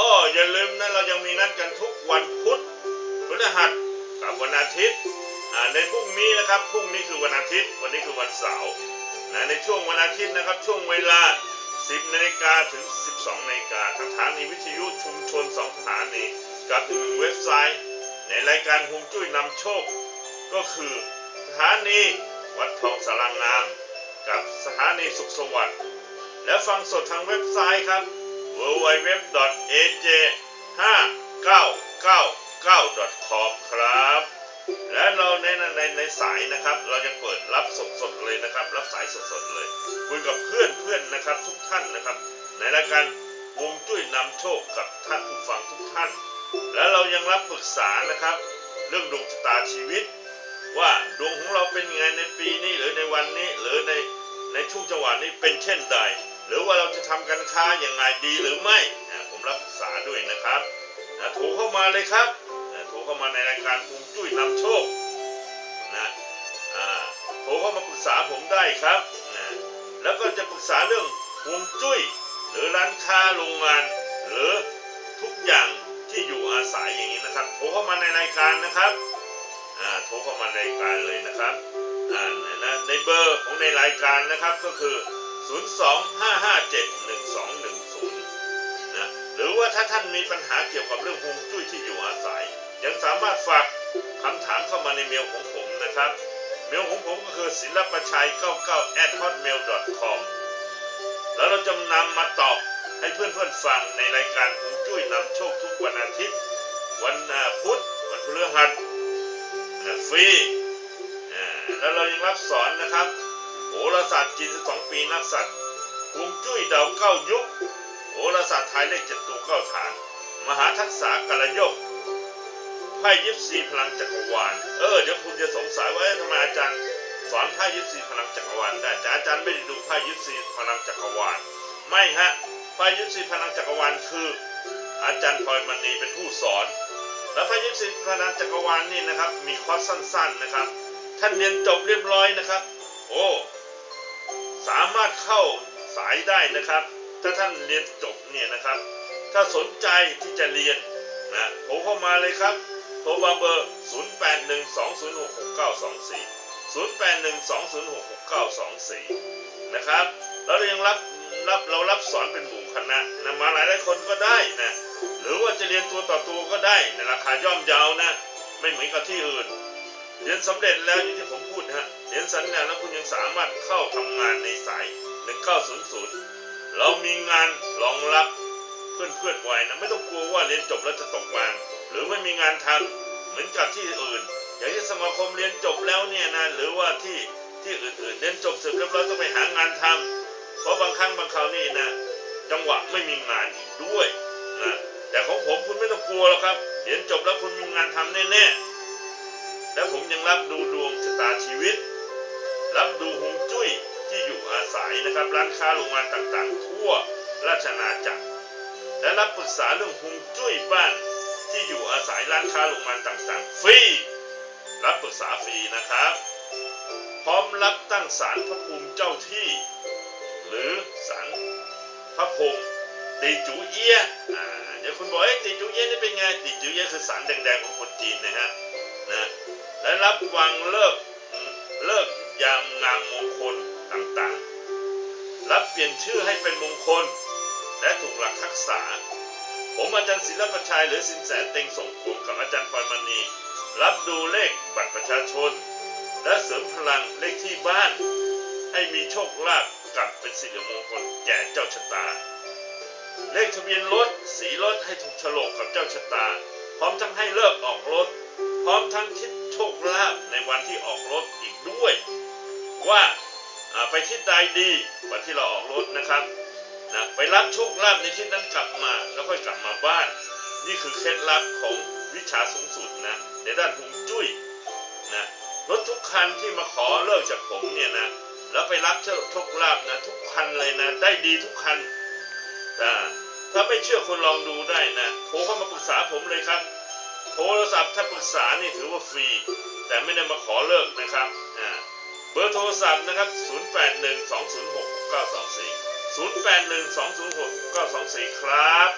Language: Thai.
อ้ออย่าลืมนะเรายังมีนัดกันทุกวันพุธพฤหัสกับวันอาทิตย์ในพรุ่งนี้นะครับพรุ่งนี้คือวันอาทิตย์ วันนี้คือวันเสาร์นะในช่วงวันอาทิตย์นะครับ ช่วงเวลา 10นาฬิกาถึง 12นาฬิกาทางสถานีวิทยุชุมชนสองสถานีกับอีกหนึ่งเว็บไซต์ ในรายการฮวงจุ้ยนำโชค ก็คือสถานีวัดทองสารางาม กับสถานีสุขสวัสดิ์และฟังสดทางเว็บไซต์ครับ www.aj5999.com ครับ และเราในในในสายนะครับ เราจะเปิดรับสดสดๆเลยนะครับ รับสายสดสดๆเลย คุยกับเพื่อนเพื่อนนะครับ ทุกท่านนะครับ ในรายการวงจุ้ยนำโชคกับท่านผู้ฟังทุกท่าน และเรายังรับปรึกษานะครับ เรื่องดวงชะตาชีวิต ว่าดวงของเราเป็นไงในปีนี้หรือในวันนี้หรือในในช่วงจังหวะนี้เป็นเช่นใด รือว่าเราจะทำการค้าอย่างไงดีหรือไม่อ่าผมรับปรึกษาด้วยนะครับนะโทรเข้ามาเลยครับนะโทรเข้ามาในรายการฮวงจุ้ยนำโชคนะโทรเข้ามาปรึกษาผมได้ครับนะแล้วก็จะปรึกษาเรื่องฮวงจุ้ย หรือร้านค้าโรงงาน หรือทุกอย่างที่อยู่อาศัยอย่างนี้นะครับโทรเข้ามาในรายการนะครับอ่าโทรเข้ามาในรายการเลยนะครับอ่าในเบอร์ของในรายการนะครับก็คือ 025571210นะหรือว่าถ้าท่านมีปัญหาเกี่ยวกับเรื่องฮวงจุ้ยที่อยู่อาศัย ยังสามารถฝากคำถามเข้ามาในเมลของผมนะครับ เมลของผมก็คือศิลปชัย 99 at hotmail com แล้วเราจะนำมาตอบให้เพื่อนๆฟังในรายการฮวงจุ้ยนำโชคทุกวันอาทิตย์ วันพุธวันพฤหัสนะฟรีแล้วเรายังรับสอนนะครับ โหราศาสตร์จีน12ปีนักสัตว์ฮวงจุ้ยดาวเก้ายุคโหราศาสตร์ไทยเลขเจ็ดตัวเก้าฐาน มหาทักษะกัลยกไพ่ยิปซีพลังจักรวาลเออเดี๋ยวคุณจะสงสัยว่าทำไมอาจารย์สอนไพ่ยิปซีพลังจักรวาลได้แต่อาจารย์ไม่ได้ดูไพ่ยิปซีพลังจักรวาลไม่ฮะไพ่ยิปซีพลังจักรวาลคือ อาจารย์พลอยมณีเป็นผู้สอน แล้วพระยิปซีพนันจักรวาลนี่นะครับ มีคอร์สสั้น ๆนะครับ ท่านเรียนจบเรียบร้อยนะครับ โอ้ สามารถเข้าสายได้นะครับ ถ้าท่านเรียนจบเนี่ยนะครับ ถ้าสนใจที่จะเรียนนะโทรเข้ามาเลยครับโทรมาเบอร์ 0812066924 0812066924 นะครับแล้วเรายังรับรับเรารับสอนเป็นหมู่คณะนะมาหลายหลายคนก็ได้นะหรือว่าจะเรียนตัวต่อตัวก็ได้ในราคาย่อมเยาวนะ ไม่เหมือนกับที่อื่น เรียนสำเร็จแล้วอย่างที่ผมพูดนะฮะเรียนสัญญาแล้วคุณยังสามารถเข้าทำงานในสาย 1900 เรามีงานรองรับเพื่อนเพื่อนๆวัยนะไม่ต้องกลัวว่าเรียนจบแล้วจะตกงาน หรือไม่มีงานทำเหมือนกับที่อื่น อย่างที่สมาคมเรียนจบแล้วเนี่ยนะหรือว่าที่ที่อื่นๆเรียนจบเสร็จเรียบร้อยต้องไปหางานทำเพราะบางครั้งบางคราวนี่นะจังหวะไม่มีงานอีกด้วยนะแต่ของผมคุณไม่ต้องกลัวหรอกครับเรียนจบแล้วคุณมีงานทำแน่ๆ แล้วผมยังรับดูดวงชะตาชีวิต รับดูฮวงจุ้ยที่อยู่อาศัยนะครับ ร้านค้าโรงงานต่างๆ ทั่วราชอาจักร และรับปรึกษาเรื่องฮวงจุ้ยบ้านที่อยู่อาศัยร้านค้าโรงงานต่างๆ ฟรี รับปรึกษาฟรีนะครับ พร้อมรับตั้งศาลพระภูมิเจ้าที่ หรือศาลพระพรมตีจูเอียอ่าเดี๋ยวคุณบอกเอ้ตีจูเอียนี่เป็นไงตีจูเอียคือสารแดงๆของคนจีนนะฮะ นะและรับวางเลิกเลิกยามงามมงคลต่างๆ รับเปลี่ยนชื่อให้เป็นมงคล และถูกหลักทักษะผมอาจารย์ศิลปชัยหรือสินแสเต็งส่งควงกับอาจารย์พรมณีรับดูเลขบัตรประชาชน และเสริมพลังเลขที่บ้าน ให้มีโชคลาภกลับเป็นสิริมงคลแก่เจ้าชะตา เลขทะเบียนรถสีรถให้ถูกฉลกกับเจ้าชะตา พร้อมทั้งให้เลิกออกรถ พร้อมทั้งคิดโชคลาภในวันที่ออกรถอีกด้วย ว่าไปทิศใดดีวันที่เราออกรถนะครับนะไปรับโชคลาภในทิศนั้นกลับมาแล้วค่อยกลับมาบ้าน นี่คือเคล็ดลับของวิชาสูงสุดนะในด้านฮวงจุ้ยนะรถทุกคันที่มาขอเลิกจากผมเนี่ยนะแล้วไปรับโชคลาภนะทุกคันเลยนะได้ดีทุกคันอ่ถ้าไม่เชื่อคุณลองดูได้นะโทรเข้ามาปรึกษาผมเลยครับ โทรศัพท์ถ้าปรึกษานี่ถือว่าฟรี แต่ไม่ได้มาขอเลิกนะครับเบอร์โทรศัพท์นะครับ 081206 924 081206 924ครับ